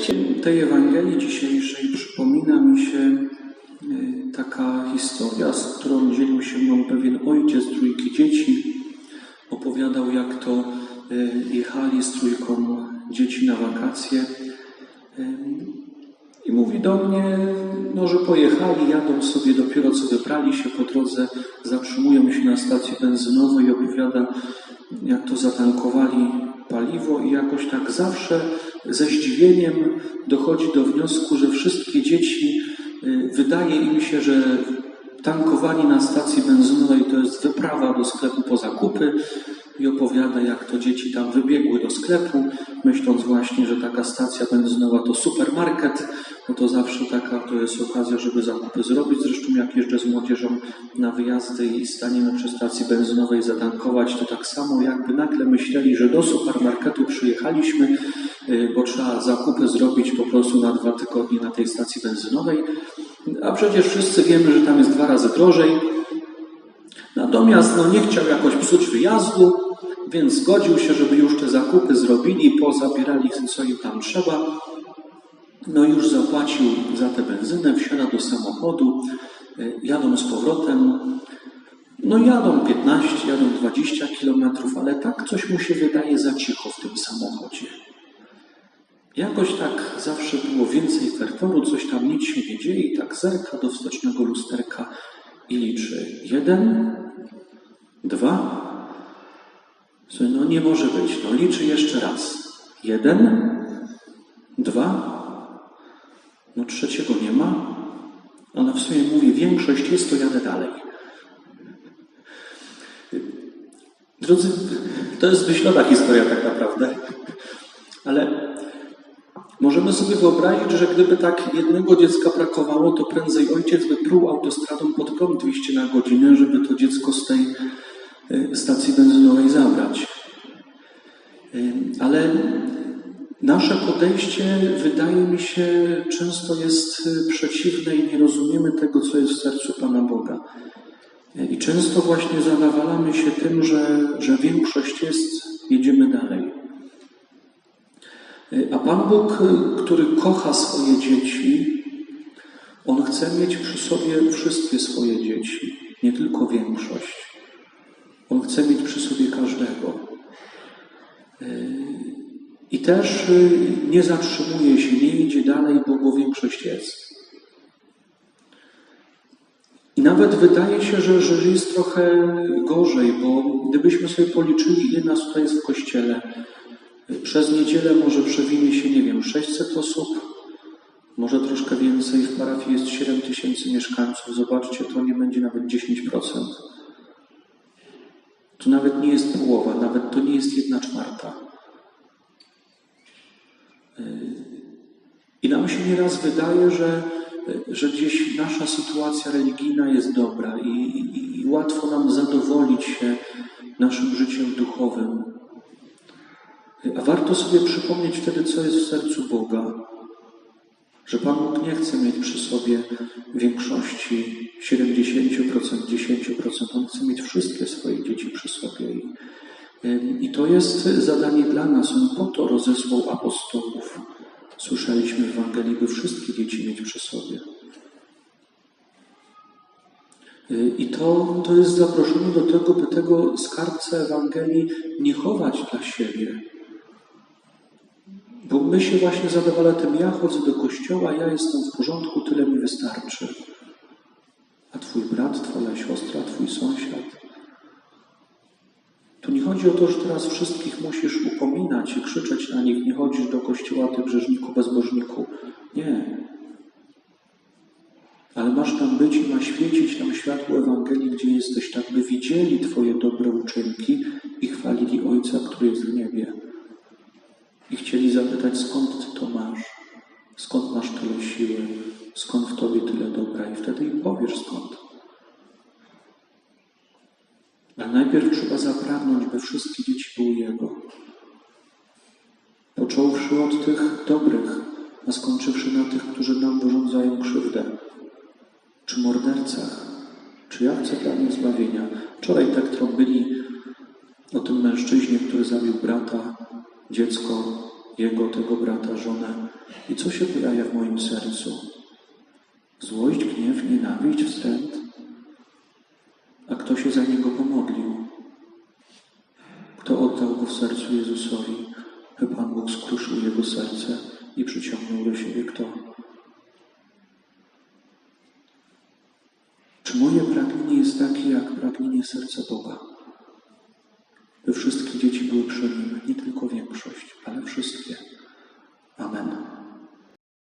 tekście tej Ewangelii dzisiejszej przypomina mi się e, taka historia, z którą dzielił się mną pewien ojciec trójki dzieci. Opowiadał, jak to e, jechali z trójką dzieci na wakacje. E, I mówi do mnie, no, że pojechali, jadą sobie dopiero co wybrali się po drodze, zatrzymują się na stacji benzynowej i opowiada, jak to zatankowali paliwo i jakoś tak zawsze ze zdziwieniem dochodzi do wniosku, że wszystkie dzieci, y, wydaje im się, że tankowani na stacji benzynowej to jest wyprawa do sklepu po zakupy i opowiada, jak to dzieci tam wybiegły do sklepu, myśląc właśnie, że taka stacja benzynowa to supermarket, no to zawsze taka to jest okazja, żeby zakupy zrobić. Zresztą jak jeżdżę z młodzieżą na wyjazdy i staniemy przy stacji benzynowej zatankować, to tak samo jakby nagle myśleli, że do supermarketu przyjechaliśmy, bo trzeba zakupy zrobić po prostu na dwa tygodnie na tej stacji benzynowej, a przecież wszyscy wiemy, że tam jest dwa razy drożej. Natomiast no, nie chciał jakoś psuć wyjazdu, więc zgodził się, żeby już te zakupy zrobili, pozabierali co im tam trzeba. No już zapłacił za tę benzynę, wsiada do samochodu, y, jadą z powrotem. No jadą 15, jadą 20 kilometrów, ale tak coś mu się wydaje za cicho w tym samochodzie. Jakoś tak zawsze było więcej ferworu, coś tam nic się nie dzieje i tak zerka do wstecznego lusterka i liczy. Jeden, dwa. No nie może być. No liczy jeszcze raz. Jeden, dwa. No trzeciego nie ma. Ona w sumie mówi, większość jest, to jadę dalej. Drodzy, to jest wyślona historia tak naprawdę. Ale możemy sobie wyobrazić, że gdyby tak jednego dziecka brakowało, to prędzej ojciec by pruł autostradą pod prąd 200 na godzinę, żeby to dziecko z tej y, stacji benzynowej zabrać. Y, Ale nasze podejście, wydaje mi się, często jest y, przeciwne i nie rozumiemy tego, co jest w sercu Pana Boga. I często właśnie zadawalamy się tym, że, że większość jest, jedziemy dalej. A Pan Bóg, który kocha swoje dzieci, On chce mieć przy sobie wszystkie swoje dzieci, nie tylko większość. On chce mieć przy sobie każdego. I też nie zatrzymuje się, nie idzie dalej, bo, bo większość jest. I nawet wydaje się, że, że jest trochę gorzej, bo gdybyśmy sobie policzyli, ile nas tutaj jest w kościele, przez niedzielę może przewinie się, nie wiem, 600 osób, może troszkę więcej. W parafii jest 7 tysięcy mieszkańców. Zobaczcie, to nie będzie nawet 10%. To nawet nie jest połowa, nawet to nie jest jedna czwarta. I nam się nieraz wydaje, że, że gdzieś nasza sytuacja religijna jest dobra i, i, i łatwo nam zadowolić się naszym życiem duchowym. A warto sobie przypomnieć wtedy, co jest w sercu Boga. Że Pan Bóg nie chce mieć przy sobie większości 70%, 10%. On chce mieć wszystkie swoje dzieci przy sobie. I, to jest zadanie dla nas. On po to rozesłał apostołów. Słyszeliśmy w Ewangelii, by wszystkie dzieci mieć przy sobie. I to, to jest zaproszenie do tego, by tego skarbca Ewangelii nie chować dla siebie. My się właśnie zadowala tym, ja chodzę do kościoła, ja jestem w porządku, tyle mi wystarczy. A twój brat, twoja siostra, twój sąsiad. Tu nie chodzi o to, że teraz wszystkich musisz upominać i krzyczeć na nich, nie chodzisz do kościoła, ty grzeszniku, bezbożniku. Nie. Ale masz tam być i ma świecić tam światło Ewangelii, gdzie jesteś, tak by widzieli Twoje dobre uczynki i chwalili Ojca, który jest w niebie. I chcieli zapytać, skąd Ty to masz? Skąd masz tyle siły? Skąd w Tobie tyle dobra? I wtedy im powiesz skąd. Ale najpierw trzeba zapragnąć, by wszystkie dzieci były Jego. Począwszy od tych dobrych, a skończywszy na tych, którzy nam wyrządzają krzywdę. Czy mordercach, czy jawce dla nich zbawienia. Wczoraj tak trąbili o tym mężczyźnie, który zabił brata, dziecko, jego, tego brata, żonę. I co się pojawia w moim sercu? Złość, gniew, nienawiść, wstręt? A kto się za niego pomodlił? Kto oddał go w sercu Jezusowi, Pan Bóg skruszył jego serce i przyciągnął do siebie kto? Czy moje pragnienie jest takie jak pragnienie serca Boga? By wszystkie dzieci były przy nim, nie tylko większość.